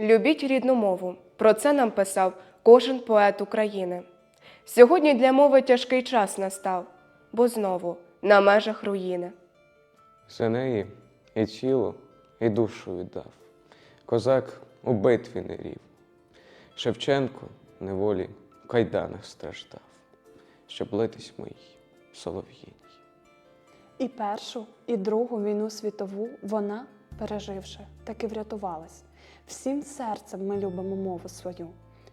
Любіть рідну мову. Про це нам писав кожен поет України. Сьогодні для мови тяжкий час настав, бо знову на межах руїни. За неї і тіло, і душу віддав. Козак у битві не рів. Шевченко неволі в кайданах страждав, щоб литись моїй солов'їній. І першу, і другу війну світову вона, переживши, таки врятувалась. Всім серцем ми любимо мову свою,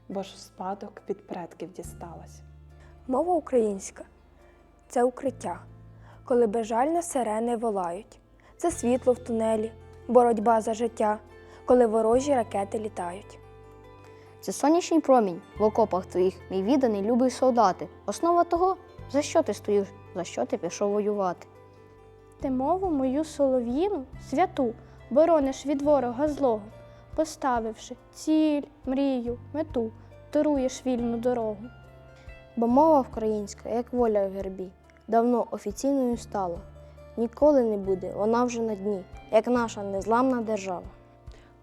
бо ж в спадок від предків дісталась. Мова українська це укриття, коли безжально сирени волають. Це світло в тунелі, боротьба за життя, коли ворожі ракети літають. Це сонячний промінь в окопах твоїх, мій відданий любий солдати. Основа того, за що ти стоїш, за що ти пішов воювати. Ти мову мою солов'їну, святу, борониш від ворога злого, поставивши ціль, мрію, мету, даруєш вільну дорогу. Бо мова українська, як воля в гербі, давно офіційною стала. Ніколи не буде, вона вже на дні, як наша незламна держава.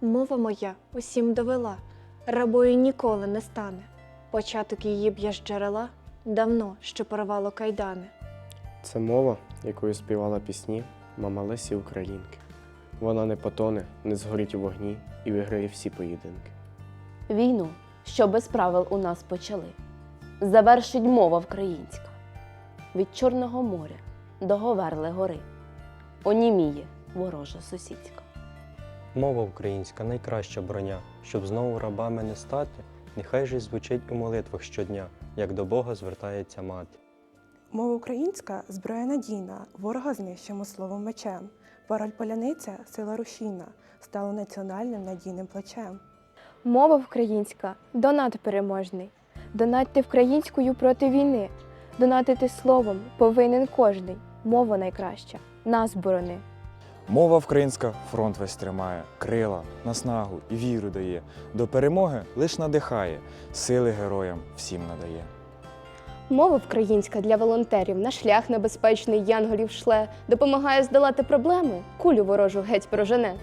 Мова моя усім довела, рабою ніколи не стане. Початок її б'є з джерела давно, що порвало кайдани. Це мова, якою співала пісні мама Лесі Українки. Вона не потоне, не згорить у вогні і виграє всі поєдинки. Війну, що без правил у нас почали, завершить мова українська. Від Чорного моря до Говерли гори оніміє ворожа сусідська. Мова українська найкраща броня, щоб знову рабами не стати, нехай же звучить у молитвах щодня, як до Бога звертається мати. Мова українська зброя надійна, ворога знищимо словом мечем. Пароль поляниця, сила рушійна, стала національним надійним плечем. Мова українська донат переможний. Донатьте українською проти війни. Донатити словом повинен кожний. Мова найкраща, нас борони. Мова українська фронт весь тримає, крила, наснагу і віру дає. До перемоги лиш надихає, сили героям всім надає. Мова українська для волонтерів на шлях небезпечний янголів шле, допомагає здолати проблеми, кулю ворожу геть прожене.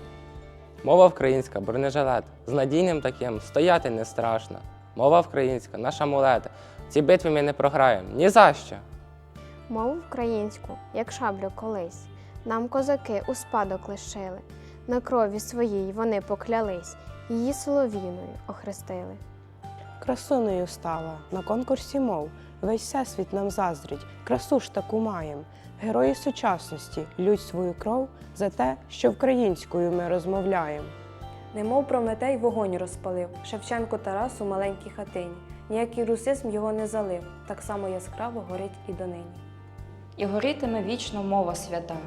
Мова українська, бронежилет. З надійним таким стояти не страшно. Мова українська, наш амулет. В цій битві ми не програємо. Ні за що. Мову українську, як шаблю колись, нам козаки у спадок лишили. На крові своїй вони поклялись, її солов'їною охрестили. Красунею стала на конкурсі мов. Весь всесвіт нам заздрить, красу ж таку маєм. Герої сучасності лють свою кров за те, що українською ми розмовляємо. Немов Прометей вогонь розпалив, Шевченко Тарас у маленькій хатині. Ніякий русизм його не залив, так само яскраво горить і донині. І горітиме вічно мова свята,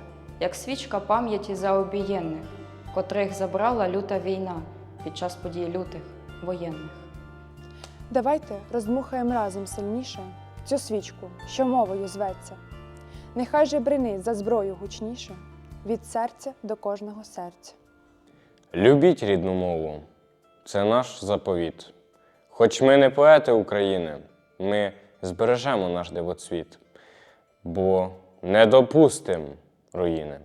як свічка пам'яті за обієнних, котрих забрала люта війна під час подій лютих воєнних. Давайте роздмухаємо разом сильніше цю свічку, що мовою зветься. Нехай же бринить за зброю гучніше від серця до кожного серця. Любіть рідну мову. Це наш заповіт. Хоч ми не поети України, ми збережемо наш дивоцвіт, бо не допустим руїни.